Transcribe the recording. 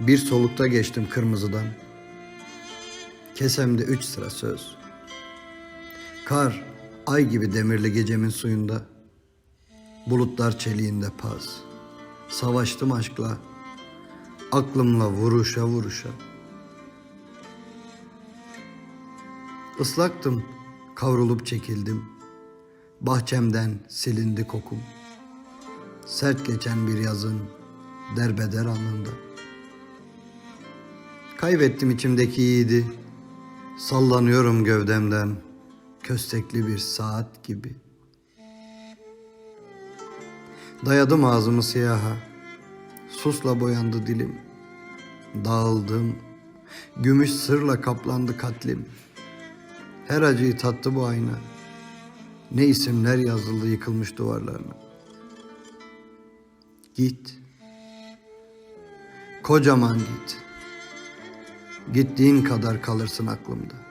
Bir solukta geçtim kırmızıdan. Kesemde üç sıra söz. Kar, ay gibi demirli gecemin suyunda. Bulutlar çeliğinde paz. Savaştım aşkla, aklımla vuruşa vuruşa. Islaktım, kavrulup çekildim. Bahçemden silindi kokum. Sert geçen bir yazın derbeder anında. Kaybettim içimdeki yiğidi. Sallanıyorum gövdemden köstekli bir saat gibi. Dayadım ağzımı siyaha. Susla boyandı dilim. Dağıldım. Gümüş sırla kaplandı katlim. Her acıyı tattı bu ayna. Ne isimler yazıldı yıkılmış duvarlarına. Git. Kocaman git. Gittiğin kadar kalırsın aklımda.